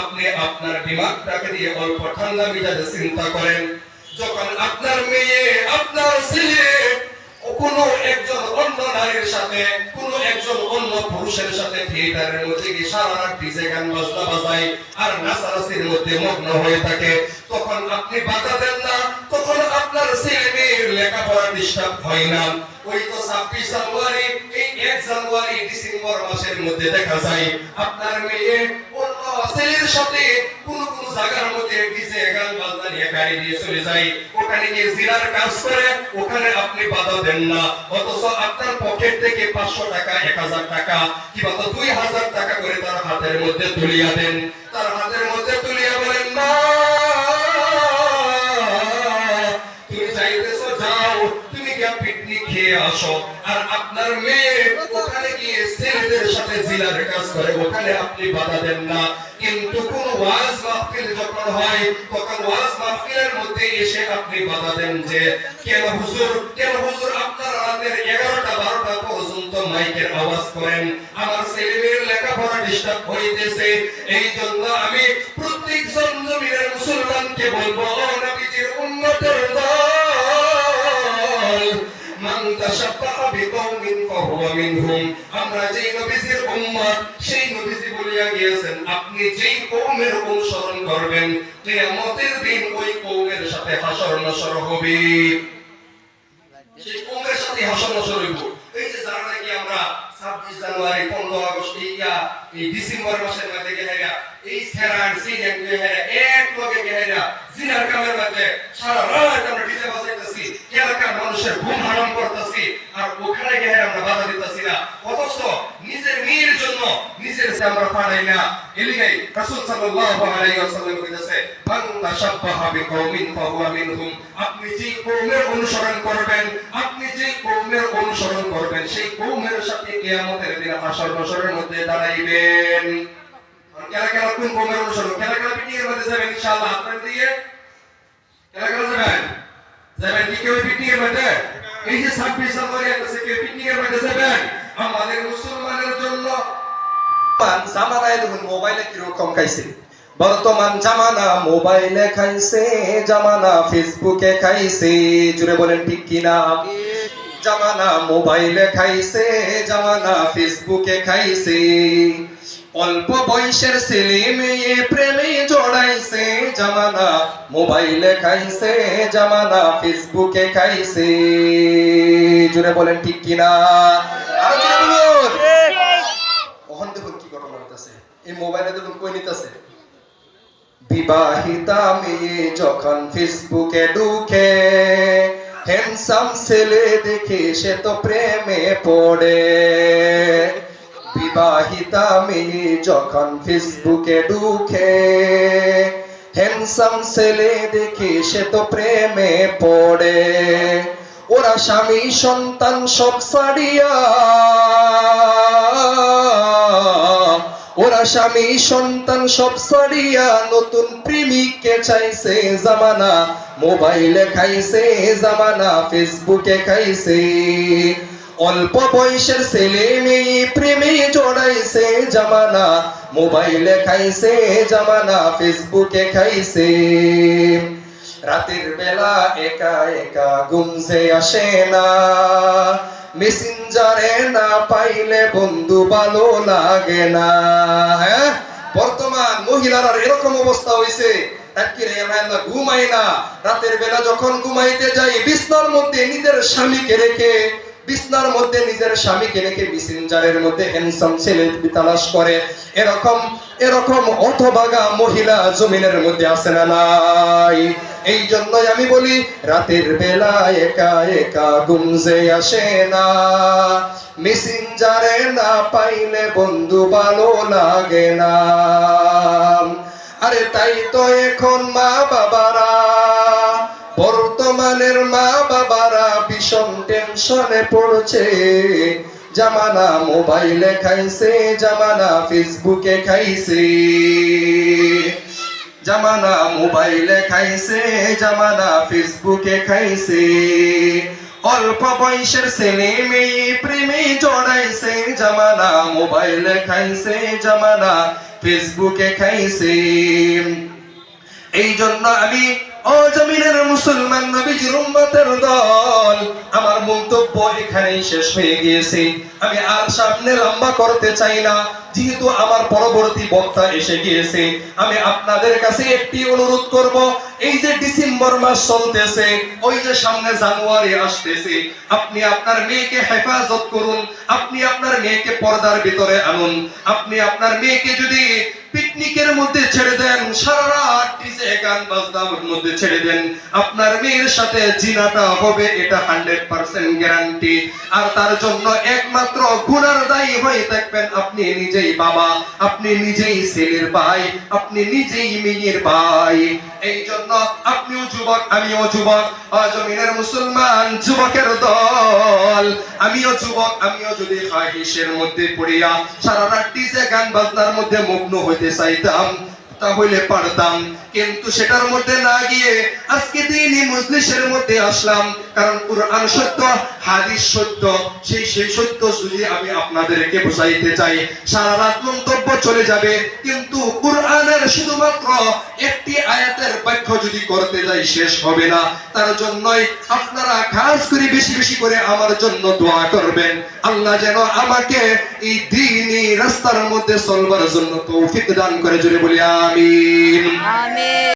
আপনি আপনার দিমাগটাকে দিয়ে অল্প ঠান্ডা মিজাজে চিন্তা করেন, যখন আপনার মেয়ে, আপনার ছেলে, কোনো একজন অন্য নারীর সাথে, কোনো একজন অন্য পুরুষের সাথে থিয়েটারের মধ্যে গিয়ে সারা রাত ডিজে গান বাজনা বাজায় আর নাচানাচির মধ্যে মগ্ন হয়ে থাকে, তখন আপনি বাধা দেন না, তখন আপনার ছেলে মেয়ের লেখাপড়া ডিস্টার্ব হয় না। ওই তো ছাব্বিশ জানুয়ারি, এই এক জানুয়ারি ডিসেম্বর মাসের মধ্যে দেখা যায়, আপনার মেয়ে অন্য ছেলের সাথে কোন কোন জায়গার মধ্যে ডিজে গান বাজনা নিয়ে গাড়ি দিয়ে চলে যায়। ওখানে গিয়ে জিনার কাজ করে, ওখানে আপনি বাধা দেন না। অথচ আপনার পকেট থেকে পাঁচশো টাকা, এক হাজার টাকা কিংবা দুই হাজার টাকা করে তার হাতের মধ্যে তুলিয়া দেন। তার হাতের মধ্যে তুলিয়া বলেন না তুমি চাইতেছো যাও। তুমি গিয়ে পিকনিক খেয়ে আসো। সাথে জিলার কাজ করে, ওখানে আপনি বাধা দেন না। কিন্তু কোন ওয়াজ মাহফিল যখন হয়, তখন ওয়াজ মাহফিলের মধ্যে এসে আপনি বাধা দেন যে, কেন হুজুর কেন হুজুর, আপনার রাতের এগারোটা, বারোটা পর্যন্ত মাইকের আওয়াজ করেন। আমার ছেলে মেয়ের লেখাপড়া ডিস্টার্ব হইতেছে। এই জন্য আমি প্রত্যেক জমিনের মুসলমানকে বলব নবীজির উম্মতের দল, মান তাশাব্বাহা ফাহুয়া মিনহুম আমরা যেই নবীজির উম্মত, সেই নবীজি বলিয়া গিয়েছেন, আপনি যেই কওমের অনুসরণ করবেন, কিয়ামতের দিন ওই কওমের সাথে হাসর নসর হবে। সেই কওমের সাথে হাসর নসর হইব। এই যে যারা নাকি আমরা 26 জানুয়ারি 15 আগস্ট ইয়া, এই ডিসেম্বর মাসের মধ্যে গেহেরা, এই সেরান সিনেম গেহেরা, এক লগে গেহেরা, জিনার কামের মধ্যে সারা রাত আমরা ডিজে বাজাইতেছি। এলাকার মানুষের ঘুম হারাম করতেছি আর ওখানে গেহেরা আমরা বাধা দিতেছি না অথচ নিজের মেয়ের জন্য নিজের সে আমরা পারাই না। এলিগাই রাসূল সাল্লাল্লাহু আলাইহি ওয়াসাল্লাম বলেছে মান তাশাব্বাহা বিকওমিন ফাহুয়া মিনহুম। আপনি যে কওমের অনুসরণ করবেন, আপনি যে কওমের অনুসরণ করবেন, সেই কওমের সাথে কিয়ামতের দিন হাসর নসরের মধ্যে দাঁড়াইবেন। কেলা কেলা কোন কওমের অনুসরণ? কেলা কেলা পিটিয়ে মধ্যে যাবেন ইনশাআল্লাহ আপনার দিয়ে। কেলা কেলা যাবেন? যাবেন কি কেউ পিটিয়ে মধ্যে এই যে 26 জানুয়ারি আছে, কেউ পিটিয়ে মধ্যে যাবেন? আমাদের মুসলমানের জন্য বর্তমান জামানায় দেখুন, মোবাইলে কীরকম খাইছে। বর্তমান জামানা মোবাইলে খাইছে, জামানা ফেসবুকে খাইছে, জুড়ে বলেন ঠিক কিনা? জামানা মোবাইলে খাইছে, জামানা ফেসবুকে খাইছে। অল্প বয়সের ছেলে মেয়ে প্রেমে জড়াইছে, জামানা মোবাইলে খাইছে, জামানা ফেসবুকে খাইছে। জুড়ে বলেন ঠিক কিনা জোরে বলুন ওখান দেখুন কি ঘটনা হইতাছে এই মোবাইলে দেখুন কই নিতেছে? বিবাহিতা মেয়ে যখন ফেসবুকে ঢুকে হ্যান্ডসাম ছেলে দেখে সে তো প্রেমে পড়ে। বিবাহিতা মেয়ে যখন ফেসবুকে ঢুকে হ্যান্ডসাম ছেলে দেখে সে তো প্রেমে পড়ে। ওরা স্বামী সন্তান সব ছাড়িয়া স্বামী সন্তান সব ছাড়িয়া নতুন প্রেমিককে চাইছে জামানা। মোবাইলে খাইছে জামানা ফেসবুকে খাইছে। অল্প বয়সের ছেলে মেয়ে প্রেমে জড়াইছে জামানা। মোবাইলে খাইছে জামানা ফেসবুকে খাইছে। রাতের বেলা একা একা গুমজে আসে না। মেসেঞ্জারে না পাইলে বন্ধু ভালো লাগে না। হ্যাঁ? বর্তমান মহিলার এরকম অবস্থা হয়েছে ঘুমাই না। রাতের বেলা যখন ঘুমাইতে যাই, বিছনার মধ্যে নিজের স্বামীকে রেখে বিছনার মধ্যে নিজের স্বামীকে রেখে মেসেঞ্জারের মধ্যে হ্যান্ডসাম ছেলে তালাশ করে? এরকম এরকম অথবাগা মহিলা জমিনের মধ্যে আছে না নাই? এই জন্যই আমি বলি, রাতের বেলা একা একা গুমজে আসে না। মেসেঞ্জারে না পাইলে বন্ধু ভালো লাগে না। আরে তাই তো এখন মা বাবারা বর্তমানের মা বাবারা টেনশনে পড়ছে। জামানা মোবাইলে খাইছে, জামানা ফেসবুকে খাইছে। জামানা মোবাইলে খাইছে, জামানা ফেসবুকে খাইছে। অল্প বয়সের ছেলে মেয়ে প্রেমে জড়াইছে, জামানা মোবাইলে খাইছে, জামানা ফেসবুকে খাইছে। এই জন্য আমি ও জমিনের মুসলমান নবীজির উম্মতের দল। আমার মন্তব্য এখানেই শেষ হয়ে গিয়েছে। আমি আর সামনে লম্বা করতে চাই না, যেহেতু আমার পরবর্তী বক্তা এসে গিয়েছে। আমি আপনাদের কাছে একটি অনুরোধ করব, এই যে ডিসেম্বর মাস চলতেছে, ওই যে সামনে জানুয়ারি আসতেছে, আপনি আপনার মেয়েকে হেফাজত করুন, আপনি আপনার মেয়েকে পর্দার ভিতরে আনুন, আপনি আপনার মেয়েকে যদি পিকনিকের মধ্যে ছেড়ে দেন, সারা রাত গান বাজনার মধ্যে ছেড়ে দেন। আপনার মেয়ের সাথে জিনাটা হবে, এটা হান্ড্রেড পার্সেন্ট গ্যারান্টি আর তার জন্য একমাত্র গুণার দায়ী হয়ে থাকবেন আপনি নিজেই বাবা, আপনি নিজেই ছেলের ভাই, আপনি নিজেই মেয়ের ভাই। এই জন্য আপনিও যুবক, আমিও যুবক জমিনের মুসলমান যুবকের দল। আমিও যুবক, আমিও যদি খাহিসের মধ্যে পড়িয়া সারা রাত ডিজে গান বাজনার মধ্যে মগ্ন হইতে চাইতাম তাহলে পারতাম। কিন্তু সেটার মধ্যে না গিয়ে আজকে দিনই মজলিসের মধ্যে আসলাম। কারণ কোরআন সত্য, হাদিস সত্য, সেই সেই সত্য যদি আমি আপনাদেরকে বোঝাইতে চাই, সারা রাত মন্তব্য চলে যাবে। কিন্তু কোরআনের শুধুমাত্র একটি আয়াতের ব্যাখ্যা যদি করতে যাই, শেষ হবে না। তার জন্যই আপনারা খাস করে বেশি বেশি করে আমার জন্য দোয়া করবেন। আল্লাহ যেন আমাকে এই দিনই রাস্তার মধ্যে চলবার জন্য তৌফিক দান করে জুড়ে বলি আমিন আমিন